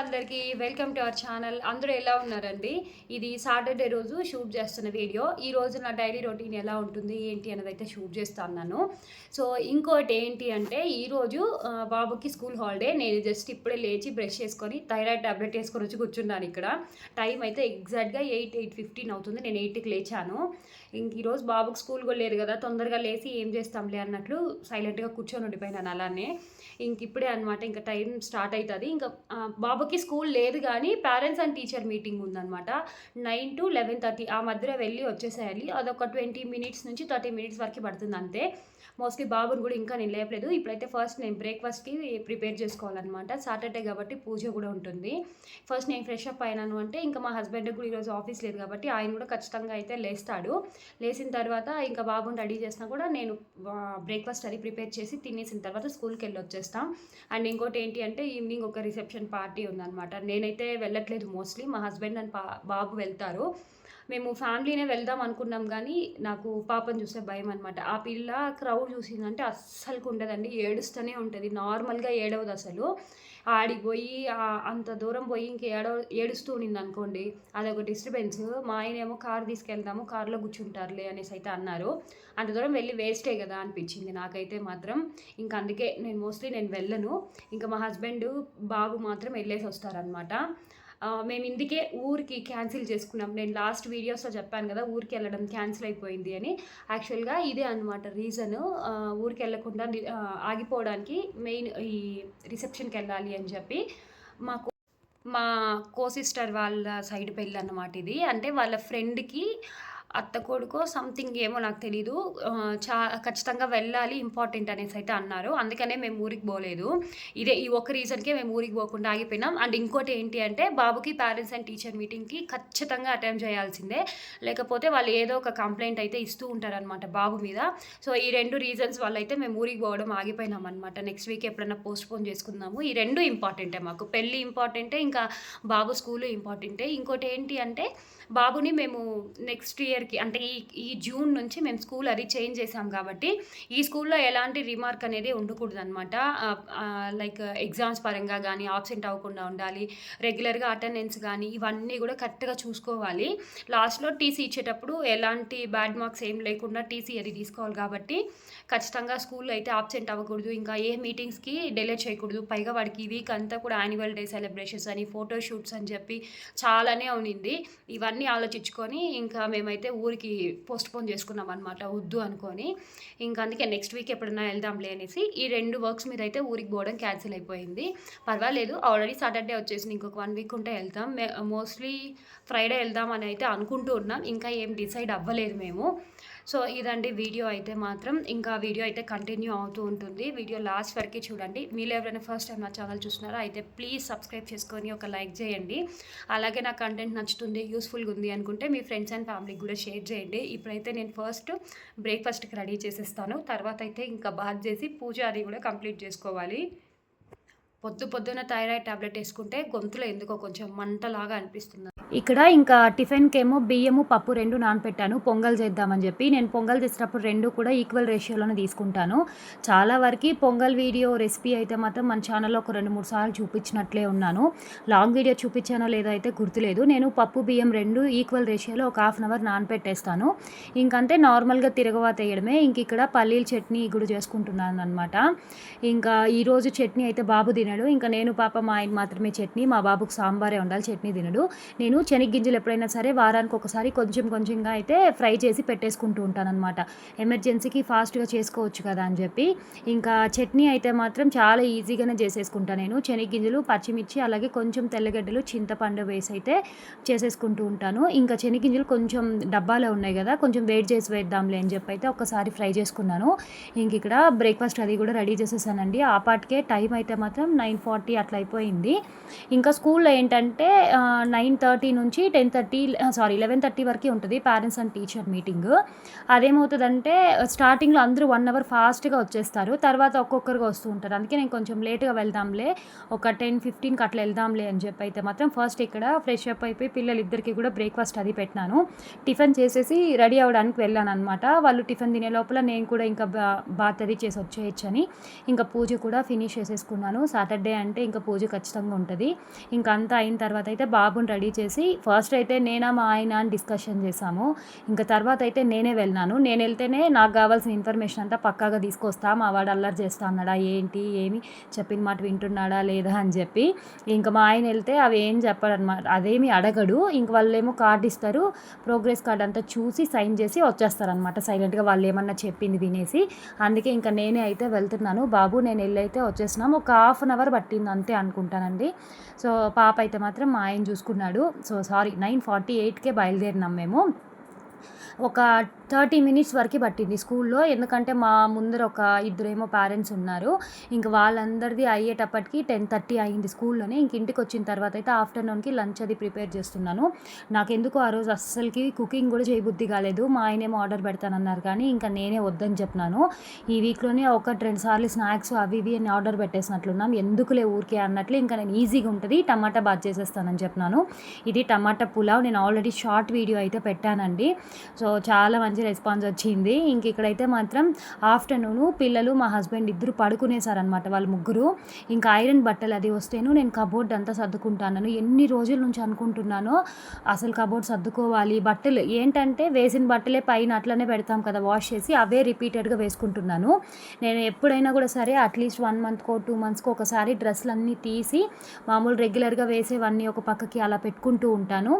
అందరికీ welcome to our channel. అందరూ ఎలా ఉన్నారండి? ఇది సాటర్డే రోజు షూట్ చేస్తున్న వీడియో. ఈ రోజు నా డైలీ రొటీన్ ఎలా ఉంటుంది ఏంటి అనేది అయితే షూట్ చేస్తున్నాను సో ఇంకోటి ఏంటి అంటే ఈరోజు బాబుకి స్కూల్ హాలిడే. నేను జస్ట్ ఇప్పుడే లేచి బ్రష్ చేసుకొని థైరాయిడ్ టాబ్లెట్ వేసుకొని వచ్చి కూర్చున్నాను ఇక్కడ. టైం అయితే ఎగ్జాక్ట్గా ఎయిట్ ఎయిట్ ఫిఫ్టీన్ అవుతుంది. నేను ఎయిట్కి లేచాను. ఇంక ఈరోజు బాబుకి స్కూల్ కూడా లేదు కదా. తొందరగా లేచి ఏం చేస్తాంలే అన్నట్లు సైలెంట్గా కూర్చొని ఉండిపోయినాను అలానే. ఇంక ఇప్పుడే అనమాట ఇంకా టైం స్టార్ట్ అవుతుంది. ఇంకా బాబు బాబుకి స్కూల్ లేదు కానీ పేరెంట్స్ అండ్ టీచర్ మీటింగ్ ఉందన్నమాట. నైన్ టు లెవెన్ థర్టీ ఆ మధ్యలో వెళ్ళి వచ్చేసేయాలి. అదొక ట్వంటీ మినిట్స్ నుంచి థర్టీ మినిట్స్ వరకు పడుతుంది అంతే. మోస్ట్లీ బాబుని కూడా ఇంకా నేను లేపలేదు. ఇప్పుడైతే ఫస్ట్ నేను బ్రేక్ఫాస్ట్కి ప్రిపేర్ చేసుకోవాలన్నమాట. సాటర్డే కాబట్టి పూజ కూడా ఉంటుంది. ఫస్ట్ నేను ఫ్రెష్ అప్ అయినాను అంటే ఇంకా మా హస్బెండ్ కూడా ఈరోజు ఆఫీస్ లేదు కాబట్టి ఆయన కూడా ఖచ్చితంగా అయితే లేస్తాడు. లేచిన తర్వాత ఇంకా బాబుని రెడీ చేసినా కూడా నేను బ్రేక్ఫాస్ట్ అది ప్రిపేర్ చేసి తినేసిన తర్వాత స్కూల్కి వెళ్ళి వచ్చేస్తాం. అండ్ ఇంకోటి ఏంటి అంటే ఈవినింగ్ ఒక రిసెప్షన్ పార్టీ ఉందన్నమాట. నేనైతే వెళ్ళట్లేదు మోస్ట్లీ మా హస్బెండ్ అండ్ బాబు వెళ్తారు. మేము ఫ్యామిలీనే వెళ్దాం అనుకున్నాం కానీ నాకు పాపను చూస్తే భయం అనమాట ఆ పిల్ల క్రౌడ్ చూసిందంటే అస్సలుకు ఉండదండి. ఏడుస్తూనే ఉంటుంది. నార్మల్గా ఏడవదు అసలు ఆడికి పోయి అంత దూరం పోయి ఇంక ఏడో ఏడుస్తూ ఉండింది అనుకోండి అదొక డిస్టర్బెన్స్ మా ఆయన ఏమో కార్ తీసుకెళ్దాము కారులో కూర్చుంటారులే అనేసి అయితే అన్నారు. అంత దూరం వెళ్ళి వేస్టే కదా అనిపించింది నాకైతే మాత్రం. ఇంకా అందుకే నేను మోస్ట్లీ నేను వెళ్ళను. ఇంకా మా హస్బెండ్ బాబు మాత్రం వెళ్ళేసి వస్తారనమాట మేము ఇందుకే ఊరికి క్యాన్సిల్ చేసుకున్నాం. నేను లాస్ట్ వీడియోస్లో చెప్పాను కదా ఊరికి వెళ్ళడం క్యాన్సిల్ అయిపోయింది అని. యాక్చువల్గా ఇదే అనమాట రీజన్ ఊరికి వెళ్ళకుండా ఆగిపోవడానికి మెయిన్ ఈ రిసెప్షన్కి వెళ్ళాలి అని చెప్పి మాకు మా కో సిస్టర్ వాళ్ళ సైడ్ పెళ్ళి అన్నమాట ఇది. అంటే వాళ్ళ ఫ్రెండ్కి అత్త కొడుకో సంథింగ్ ఏమో నాకు తెలీదు. చా ఖచ్చితంగా వెళ్ళాలి ఇంపార్టెంట్ అనేసి అయితే అన్నారు. అందుకనే మేము ఊరికి పోలేదు. ఇదే ఈ ఒక్క రీజన్కే మేము ఊరికి పోకుండా ఆగిపోయినాం. అండ్ ఇంకోటి ఏంటి అంటే బాబుకి పేరెంట్స్ అండ్ టీచర్ మీటింగ్కి ఖచ్చితంగా అటెండ్ చేయాల్సిందే. లేకపోతే వాళ్ళు ఏదో ఒక కంప్లైంట్ అయితే ఇస్తూ ఉంటారనమాట బాబు మీద. సో ఈ రెండు రీజన్స్ వల్ల అయితే మేము ఊరికి పోవడం ఆగిపోయినాం అనమాట నెక్స్ట్ వీక్ ఎప్పుడైనా పోస్ట్ పోన్ చేసుకుందాము. ఈ రెండు ఇంపార్టెంటే మాకు. పెళ్ళి ఇంపార్టెంటే ఇంకా బాబు స్కూలు ఇంపార్టెంటే ఇంకోటి ఏంటి అంటే బాబుని మేము నెక్స్ట్ ఇయర్ ఇయర్కి అంటే ఈ ఈ జూన్ నుంచి మేము స్కూల్ అది చేంజ్ చేసాం కాబట్టి ఈ స్కూల్లో ఎలాంటి రిమార్క్ అనేది ఉండకూడదు అనమాట లైక్ ఎగ్జామ్స్ పరంగా కానీ ఆబ్సెంట్ అవ్వకుండా ఉండాలి రెగ్యులర్గా అటెండెన్స్ కానీ ఇవన్నీ కూడా కరెక్ట్గా చూసుకోవాలి. లాస్ట్లో టీసీ ఇచ్చేటప్పుడు ఎలాంటి బ్యాడ్ మార్క్స్ ఏం లేకుండా టీసీ అది తీసుకోవాలి కాబట్టి ఖచ్చితంగా స్కూల్లో అయితే ఆబ్సెంట్ అవ్వకూడదు. ఇంకా ఏ మీటింగ్స్కి డిలే చేయకూడదు. పైగా వాడికి ఈ వీక్ అంతా కూడా యాన్యువల్ డే సెలబ్రేషన్స్ అని ఫోటో షూట్స్ అని చెప్పి చాలానే ఉన్నింది. ఇవన్నీ ఆలోచించుకొని ఇంకా మేమైతే ఊరికి పోస్ట్ పోన్ చేసుకున్నాం అనమాట వద్దు అనుకొని. ఇంకా అందుకే నెక్స్ట్ వీక్ ఎప్పుడైనా వెళ్దాంలే అనేసి ఈ రెండు వర్క్స్ మీద అయితే ఊరికి పోవడం క్యాన్సిల్ అయిపోయింది. పర్వాలేదు ఆల్రెడీ సాటర్డే వచ్చేసి ఇంకొక వన్ వీక్ ఉంటే వెళ్తాం. మోస్ట్లీ ఫ్రైడే వెళ్దాం అని అయితే అనుకుంటూ ఉన్నాం. ఇంకా ఏం డిసైడ్ అవ్వలేదు మేము. సో ఇదండి వీడియో అయితే మాత్రం. ఇంకా వీడియో అయితే కంటిన్యూ అవుతూ ఉంటుంది. వీడియో లాస్ట్ వరకు చూడండి. మీరు ఎవరైనా ఫస్ట్ టైం నా ఛానల్ చూస్తున్నారో అయితే ప్లీజ్ సబ్స్క్రైబ్ చేసుకొని ఒక లైక్ చేయండి. అలాగే నా కంటెంట్ నచ్చుతుంది యూస్ఫుల్గా ఉంది అనుకుంటే మీ ఫ్రెండ్స్ అండ్ ఫ్యామిలీకి కూడా షేర్ చేయండి. ఇప్పుడైతే నేను ఫస్ట్ బ్రేక్ఫాస్ట్కి రెడీ చేసేస్తాను. తర్వాత అయితే ఇంకా బాత్ చేసి పూజ అది కూడా కంప్లీట్ చేసుకోవాలి. పొద్దు పొద్దున థైరాయిడ్ టాబ్లెట్ వేసుకుంటే గొంతులో ఎందుకో కొంచెం మంటలాగా అనిపిస్తుంది. ఇక్కడ ఇంకా టిఫిన్కి ఏమో బియ్యము పప్పు రెండు నానపెట్టాను పొంగల్ చేద్దామని చెప్పి. నేను పొంగల్ చేసేటప్పుడు రెండు కూడా ఈక్వల్ రేషియోలోనే తీసుకుంటాను. చాలా వరకు పొంగల్ వీడియో రెసిపీ అయితే మాత్రం మన ఛానల్లో ఒక రెండు మూడు సార్లు చూపించినట్లే ఉన్నాను. లాంగ్ వీడియో చూపించానో లేదో అయితే గుర్తులేదు. నేను పప్పు బియ్యం రెండు ఈక్వల్ రేషియోలో ఒక హాఫ్ అన్ అవర్ నానపెట్టేస్తాను. ఇంకంతే నార్మల్గా తిరగవాత వేయడమే ఇంక ఇక్కడ పల్లీల చట్నీ కూడా చేసుకుంటున్నాను అనమాట ఇంకా ఈరోజు చట్నీ అయితే బాబు తినడం. ఇంకా నేను పాప మా ఆయన మాత్రమే చట్నీ మా బాబుకు సాంబారే ఉండాలి చట్నీ తినడు. నేను శనగ్గింజలు ఎప్పుడైనా సరే వారానికి ఒకసారి కొంచెం కొంచెంగా అయితే ఫ్రై చేసి పెట్టేసుకుంటూ ఉంటాను అనమాట ఎమర్జెన్సీకి ఫాస్ట్గా చేసుకోవచ్చు కదా అని చెప్పి. ఇంకా చట్నీ అయితే మాత్రం చాలా ఈజీగానే చేసేసుకుంటాను నేను. శనగ్గింజలు పచ్చిమిర్చి అలాగే కొంచెం తెల్లగడ్డలు చింతపండు వేసి అయితే చేసేసుకుంటూ ఉంటాను. ఇంకా శనగ్గింజలు కొంచెం డబ్బాలో ఉన్నాయి కదా కొంచెం వెయిట్ చేసి వేద్దాంలే అని చెప్పి అయితే ఒకసారి ఫ్రై చేసుకున్నాను. ఇంక ఇక్కడ బ్రేక్ఫాస్ట్ అది కూడా రెడీ చేసేసానండి. ఆ పాటికే టైం అయితే మాత్రం నైన్ ఫార్టీ అట్లా అయిపోయింది. ఇంకా స్కూల్లో ఏంటంటే నైన్ థర్టీ నుంచి ten thirty sorry eleven thirty వరకు ఉంటుంది పేరెంట్స్ అండ్ టీచర్ మీటింగ్. అదేమవుతుందంటే స్టార్టింగ్లో అందరూ వన్ అవర్ ఫాస్ట్గా వచ్చేస్తారు. తర్వాత ఒక్కొక్కరుగా వస్తూ ఉంటారు. అందుకే నేను కొంచెం లేట్గా వెళ్దాంలే ఒక టెన్ ఫిఫ్టీన్కి అట్లా వెళ్దాంలే అని చెప్పి అయితే మాత్రం ఫస్ట్ ఇక్కడ ఫ్రెష్ అప్ అయిపోయి పిల్లలు ఇద్దరికి కూడా బ్రేక్ఫాస్ట్ అది పెట్టినాను. టిఫిన్ చేసేసి రెడీ అవ్వడానికి వెళ్ళాను అనమాట వాళ్ళు టిఫిన్ తినే లోపల నేను కూడా ఇంకా బాత్ అది చేసి వచ్చేయచ్చని ఇంకా పూజ కూడా ఫినిష్ చేసేసుకున్నాను. సాటర్డే అంటే ఇంకా పూజ ఖచ్చితంగా ఉంటుంది. ఇంకా అంతా అయిన తర్వాత అయితే బాబుని రెడీ చేసి ఫస్ట్ అయితే నేనా మా ఆయన అని డిస్కషన్ చేశాము ఇంకా తర్వాత అయితే నేనే వెళ్ళినాను. నేను వెళ్తేనే నాకు కావాల్సిన ఇన్ఫర్మేషన్ అంతా పక్కాగా తీసుకొస్తా. మా వాడు అల్లరి చేస్తా అన్నాడా ఏంటి ఏమి? చెప్పిన మాట వింటున్నాడా లేదా? అని చెప్పి ఇంకా మా ఆయన వెళ్తే అవి ఏం చెప్పాడు అనమాట అదేమి అడగడు. ఇంక వాళ్ళు ఏమో కార్డు ఇస్తారు. ప్రోగ్రెస్ కార్డ్ అంతా చూసి సైన్ చేసి వచ్చేస్తారనమాట సైలెంట్గా వాళ్ళు ఏమన్నా చెప్పింది వినేసి. అందుకే ఇంకా నేనే అయితే వెళ్తున్నాను. బాబు నేను వెళ్ళైతే వచ్చేసినాము ఒక హాఫ్ అన్ అవర్ పట్టింది అంతే అనుకుంటానండి. సో పాప అయితే మాత్రం మా ఆయన చూసుకున్నాడు. సో సారీ నైన్ ఫార్టీ ఎయిట్కే బయలుదేరినాం మేము. ఒక థర్టీ మినిట్స్ వరకు పట్టింది స్కూల్లో. ఎందుకంటే మా ముందర ఒక ఇద్దరేమో పేరెంట్స్ ఉన్నారు. ఇంక వాళ్ళందరిది అయ్యేటప్పటికి టెన్ థర్టీ అయింది స్కూల్లోనే. ఇంక ఇంటికి వచ్చిన తర్వాత అయితే ఆఫ్టర్నూన్కి లంచ్ అది ప్రిపేర్ చేస్తున్నాను. నాకెందుకు ఆ రోజు అస్సలకి కుకింగ్ కూడా చేయబుద్ధి కాలేదు. మా ఆయనేమో ఆర్డర్ పెడతానన్నారు కానీ ఇంకా నేనే వద్దని చెప్పినాను. ఈ వీక్లోనే ఒక రెండు సార్లు స్నాక్స్ అవి ఇవి అని ఆర్డర్ పెట్టేసినట్లున్నాం. ఎందుకులే ఊరికే అన్నట్లు ఇంకా నేను ఈజీగా ఉంటుంది టమాటా బాత్ చేసేస్తానని చెప్పినాను. ఇది టమాటా పులావ్. నేను ఆల్రెడీ షార్ట్ వీడియో అయితే పెట్టానండి. సో చాలా మంచి రెస్పాన్స్ వచ్చింది. ఇంక ఇక్కడైతే మాత్రం ఆఫ్టర్నూన్ పిల్లలు మా హస్బెండ్ ఇద్దరు పడుకునేసారనమాట వాళ్ళు ముగ్గురు. ఇంకా ఐరన్ బట్టలు అది వస్తేను నేను కబోర్డ్ అంతా సర్దుకుంటాను ఎన్ని రోజుల నుంచి అనుకుంటున్నానో అసలు కబోర్డ్ సర్దుకోవాలి. బట్టలు ఏంటంటే వేసిన బట్టలే పైన అట్లనే పెడతాం కదా వాష్ చేసి అవే రిపీటెడ్గా వేసుకుంటున్నాను. నేను ఎప్పుడైనా కూడా సరే అట్లీస్ట్ వన్ మంత్కో టూ మంత్స్కో ఒకసారి డ్రెస్సులు అన్నీ తీసి మామూలు రెగ్యులర్గా వేసేవన్నీ ఒక పక్కకి అలా పెట్టుకుంటూ ఉంటాను.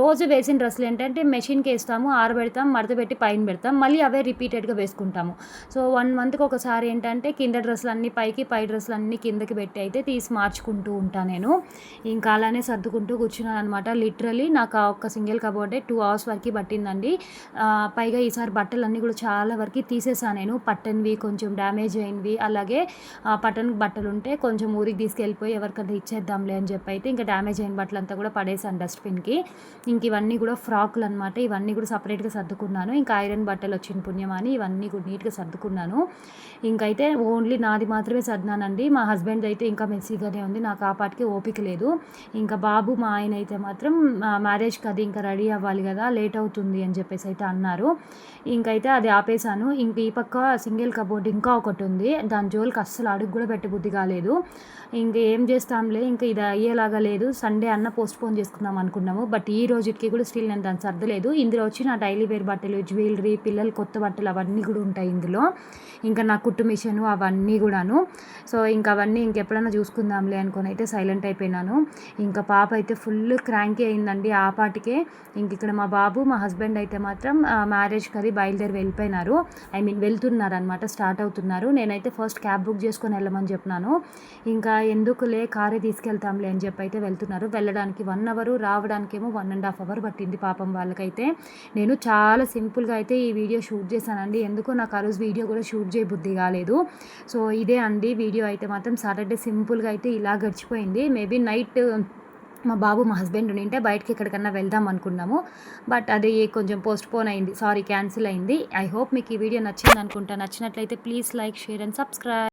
రోజు వేసిన డ్రెస్సులు ఏంటంటే మెషిన్కి వేస్తాము ఆరబెడతాం మడత పెట్టి పైన పెడతాం మళ్ళీ అవే రిపీటెడ్గా వేసుకుంటాము. సో వన్ మంత్కి ఒకసారి ఏంటంటే కింద డ్రెస్సులు అన్నీ పైకి పై డ్రెస్సులు అన్నీ కిందకి పెట్టి అయితే తీసి మార్చుకుంటూ ఉంటాను నేను. ఇంకా అలానే సర్దుకుంటూ కూర్చున్నాను అనమాట లిటరలీ నాకు ఆ ఒక్క సింగిల్ కబోర్డే టూ అవర్స్ వరకు పట్టిందండి. పైగా ఈసారి బట్టలు అన్నీ కూడా చాలా వరకు తీసేసాను నేను. పట్టనివి కొంచెం డ్యామేజ్ అయినవి అలాగే ఆ, పట్టణకు బట్టలు ఉంటే కొంచెం ఊరికి తీసుకెళ్ళిపోయి ఎవరికైనా ఇచ్చేద్దాంలే అని చెప్పి అయితే ఇంకా డ్యామేజ్ అయిన బట్టలు అంతా కూడా పడేసాను డస్ట్బిన్కి. ఇంక ఇవన్నీ కూడా ఫ్రాక్లు అనమాట ఇవన్నీ కూడా సపరేట్ సపరేట్గా సర్దుకున్నాను. ఇంకా ఐరన్ బట్టలు వచ్చిన పుణ్యం అని ఇవన్నీ కూడా నీట్గా సర్దుకున్నాను. ఇంకైతే ఓన్లీ నాది మాత్రమే సర్దినానండి మా హస్బెండ్ అయితే ఇంకా మెస్సీగానే ఉంది. నాకు ఆ పాటికి ఓపిక లేదు. ఇంకా బాబు మా ఆయన అయితే మాత్రం మ్యారేజ్కి అది ఇంకా రెడీ అవ్వాలి కదా లేట్ అవుతుంది అని చెప్పేసి అయితే అన్నారు. ఇంకైతే అది ఆపేసాను ఇంక ఈ పక్క సింగిల్ కబోర్డ్ ఇంకా ఒకటి ఉంది. దాని జోలికి అస్సలు అడుగు కూడా పెట్టబుద్ధి కాలేదు. ఇంక ఏం చేస్తాంలే ఇంకా ఇది అయ్యేలాగా లేదు. సండే అన్న పోస్ట్ పోన్ చేసుకుందాం అనుకున్నాము. బట్ ఈ రోజుకి కూడా స్టిల్ నేను దాన్ని సర్దలేదు. ఇందులో వచ్చిన నా డైలీ వేర్ బట్టలు జ్యువెలరీ పిల్లలు కొత్త బట్టలు అవన్నీ కూడా ఉంటాయి ఇందులో. ఇంకా నా కుట్టు మిషన్ అవన్నీ కూడాను. సో ఇంకా అవన్నీ ఇంకెప్పుడైనా చూసుకుందాంలే అనుకొని అయితే సైలెంట్ అయిపోయినాను. ఇంకా పాప అయితే ఫుల్ క్రాంకీ అయిందండి ఆ పాటికే. ఇంక ఇక్కడ మా బాబు మా హస్బెండ్ అయితే మాత్రం మ్యారేజ్కి అది బయలుదేరి వెళ్ళిపోయినారు. ఐ మీన్ వెళ్తున్నారు అనమాట స్టార్ట్ అవుతున్నారు. నేనైతే ఫస్ట్ క్యాబ్ బుక్ చేసుకొని వెళ్ళమని చెప్పినాను. ఇంకా ఎందుకులే కారే తీసుకెళ్తాంలే అని చెప్పి అయితే వెళ్తున్నారు. వెళ్ళడానికి వన్ అవర్ రావడానికేమో వన్ అండ్ హాఫ్ అవర్ పట్టింది పాపం వాళ్ళకైతే. నేను చాలా సింపుల్గా అయితే ఈ వీడియో షూట్ చేశానండి. ఎందుకో నాకు ఆ రోజు వీడియో కూడా షూట్ చేయబుద్ధి కాలేదు. సో ఇదే అండి వీడియో అయితే మాత్రం సాటర్డే సింపుల్గా అయితే ఇలా గడిచిపోయింది. మేబీ నైట్ మా బాబు మా హస్బెండ్ ఉంటే బయటకి ఎక్కడికన్నా వెళ్దాం అనుకున్నాము. బట్ అది కొంచెం పోస్ట్ పోన్ అయింది. సారీ క్యాన్సిల్ అయింది. ఐ హోప్ మీకు ఈ వీడియో నచ్చింది అనుకుంటా నచ్చినట్లయితే please like share and subscribe.